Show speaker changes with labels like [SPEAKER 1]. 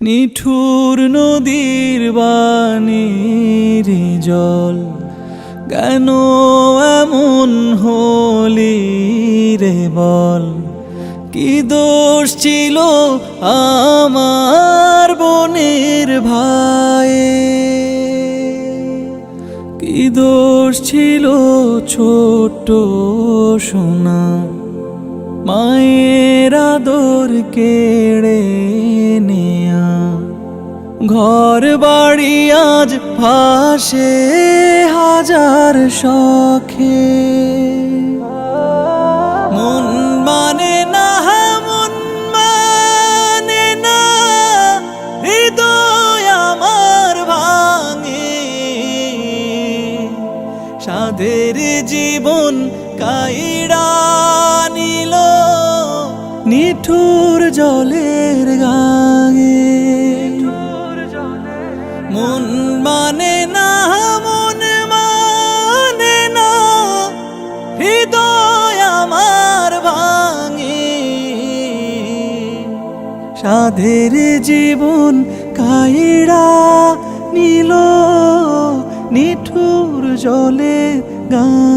[SPEAKER 1] নিঠুর নদীর বাণীর জল, কেন এমন হলি রে বল? কি দোষ ছিল আমার বনের ভাই কি দোষ ছিল ছোট সোনা, মায়ের আদর কেড়ে নেয়া? ঘর বাড়ি আজ ভাসে হাজার শখে। মন মানে না, মন মানে না, হৃদয় আমার ভাঙে। সাধের জীবন কাইড়া নিল, নিঠুর জলের গাঙে মন না, মন মানে না, হৃদয় আমার ভাঙি। সাধের জীবন কাইড়া নিল, নিঠুর জলে গাঙে